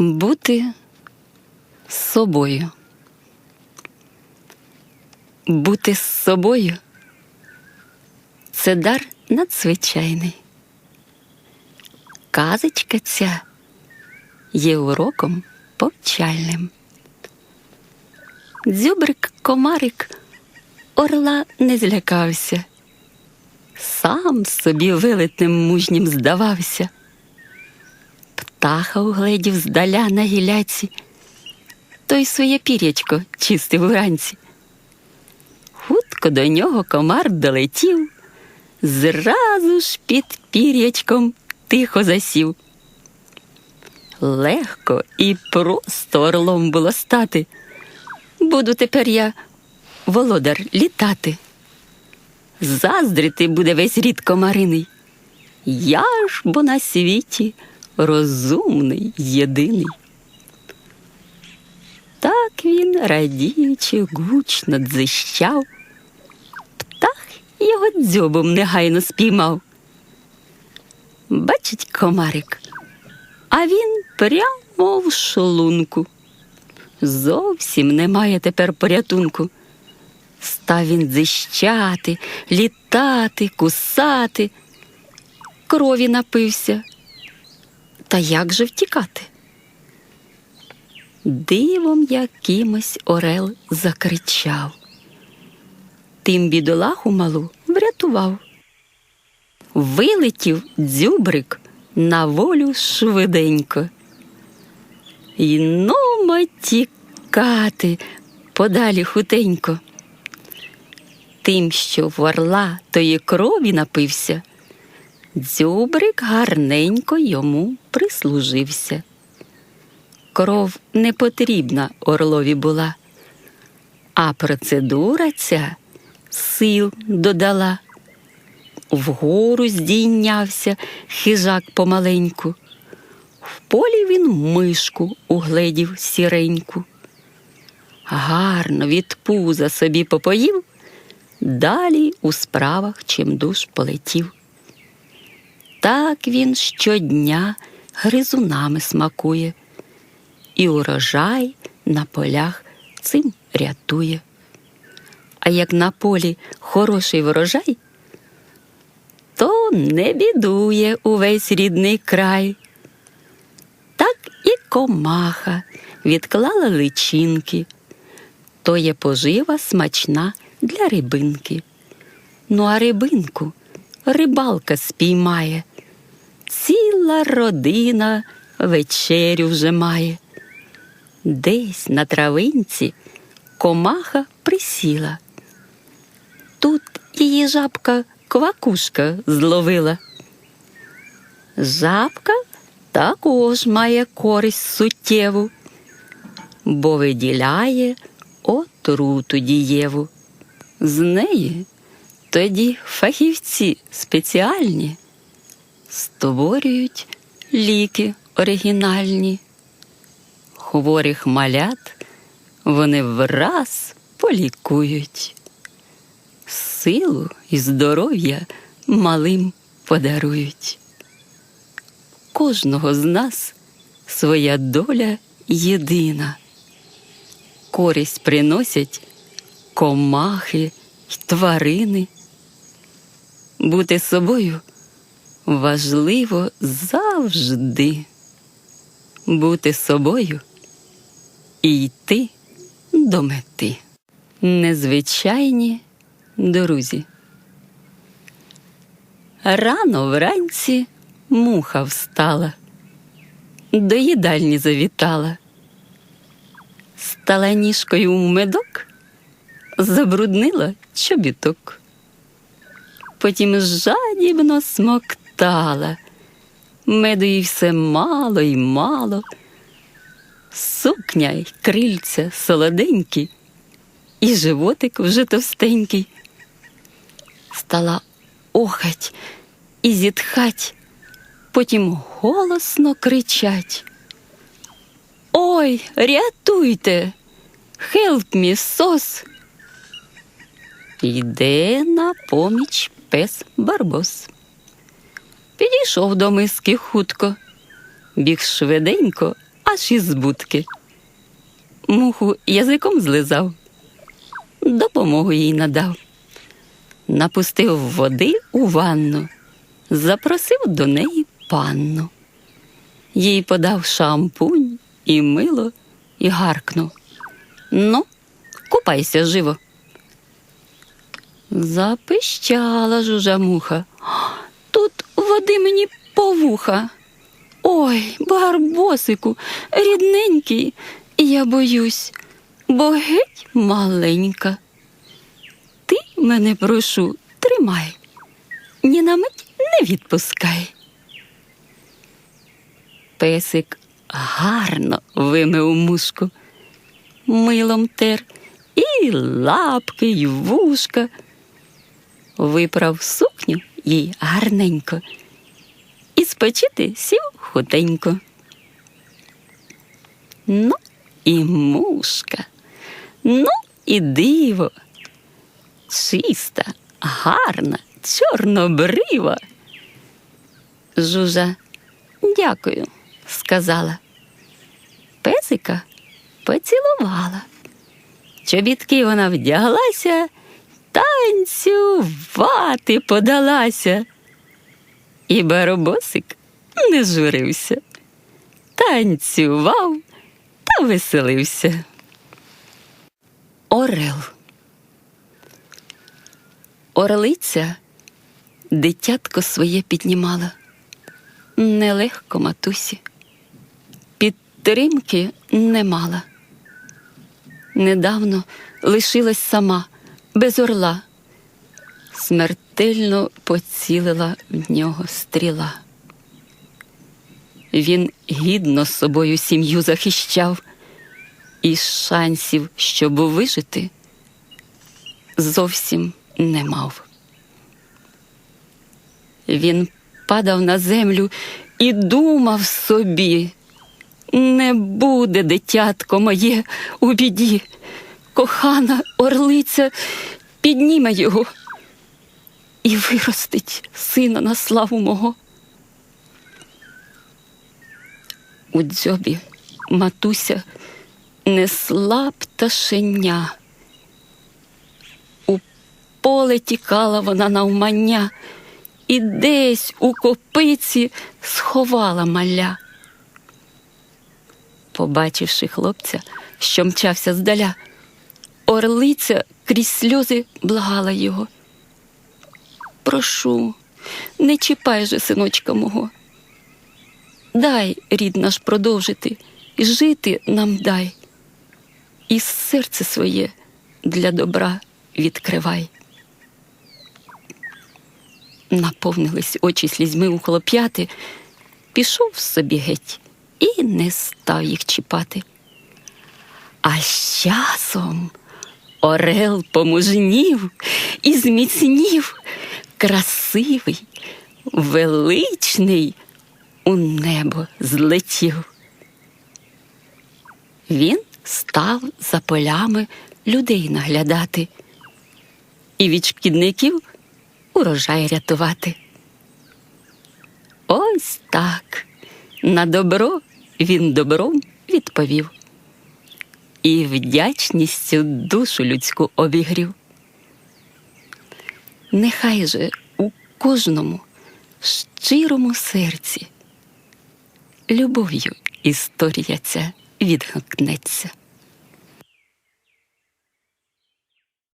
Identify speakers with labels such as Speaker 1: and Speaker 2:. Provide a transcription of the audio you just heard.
Speaker 1: Бути собою. Бути з собою це дар надзвичайний. Казочка ця є уроком повчальним. Дзюбрик комарик орла не злякався, сам собі вилитним мужнім здавався. Птаха угледів здаля на гіляці, той своє пірячко чистив уранці. Хутко до нього комар долетів, зразу ж під пірячком тихо засів. Легко і просто орлом було стати. Буду тепер я, володар, літати. Заздрити буде весь рід комариний. Я ж бо на світі розумний, єдиний. Так він, радіючи, гучно дзищав, птах його дзьобом негайно спіймав. Бачить комарик, а він прямо в шлунку. Зовсім немає тепер порятунку. Став він дзищати, літати, кусати, крові напився. Та як же втікати? Дивом якимось орел закричав. Тим бідолаху малу врятував. Вилетів дзюбрик на волю швиденько. І нумо тікати подалі хутенько. Тим, що в орла тої крові напився, дзюбрик гарненько йому прислужився. Кров не потрібна орлові була, а процедура ця сил додала. Вгору здійнявся хижак помаленьку. В полі він мишку угледів сіреньку. Гарно від пуза собі попоїв, далі у справах чимдуж полетів. Так він щодня гризунами смакує, і урожай на полях цим рятує. А як на полі хороший врожай, то не бідує увесь рідний край. Так і комаха відклала личинки, то є пожива смачна для рибинки. Ну, а рибинку рибалка спіймає, ціла родина вечерю вже має. Десь на травинці комаха присіла. Тут її жабка квакушка зловила. Жабка також має користь суттєву, бо виділяє отруту дієву. З неї тоді фахівці спеціальні створюють ліки оригінальні. Хворих малят вони враз полікують. Силу і здоров'я малим подарують. Кожного з нас своя доля єдина. Користь приносять комахи й тварини. Бути собою важливо завжди. Бути собою і йти до мети. Незвичайні друзі. Рано вранці муха встала, до їдальні завітала, стала ніжкою в медок, забруднила чобіток. Потім жадібно смоктала, меду їй все мало й мало, сукня й крильця солоденькі, і животик вже товстенький. Стала охать і зітхать, потім голосно кричать. Ой, рятуйте! Help me, сос! Йде на поміч пес Барбос. Підійшов до миски хутко, біг швиденько, аж із будки. Муху язиком злизав, допомогу їй надав, напустив води у ванну, запросив до неї панну. Їй подав шампунь і мило, і гаркнув. Ну, купайся живо. Запищала жужа муха. Води мені по вуха. Ой, барбосику, рідненький, я боюсь, бо геть маленька. Ти мене прошу, тримай, ні на мить не відпускай. Песик гарно вимив мушку, милом тер і лапки, й вушка. Виправ сукню їй гарненько спочити сів худенько. Ну і мушка, ну і диво, чиста, гарна, чорнобрива. Жужа, дякую, сказала. Песика поцілувала. Чобітки вона вдяглася, танцювати подалася. І баробосик не журився, танцював та веселився. Орел. Орлиця дитятко своє піднімала. Нелегко матусі. Підтримки не мала. Недавно лишилась сама, без орла. Смертельно поцілила в нього стріла. Він гідно з собою сім'ю захищав, і шансів, щоб вижити, зовсім не мав. Він падав на землю і думав собі, не буде дитятко моє у біді, кохана орлиця підніме його і виростить сина на славу мого. У дзьобі матуся несла пташеня. У поле тікала вона навмання і десь у копиці сховала маля. Побачивши хлопця, що мчався здаля, орлиця крізь сльози благала його. Прошу, не чіпай же синочка мого. Дай, рід наш, продовжити, і жити нам дай, і серце своє для добра відкривай. Наповнились очі слізьми у хлоп'яти, пішов собі геть і не став їх чіпати. А з часом орел помужнів і зміцнів, красивий, величний у небо злетів. Він став за полями людей наглядати і від шкідників урожай рятувати. Ось так на добро він добром відповів і вдячністю душу людську обігрів. Нехай же у кожному щирому серці любов'ю історія ця відгукнеться.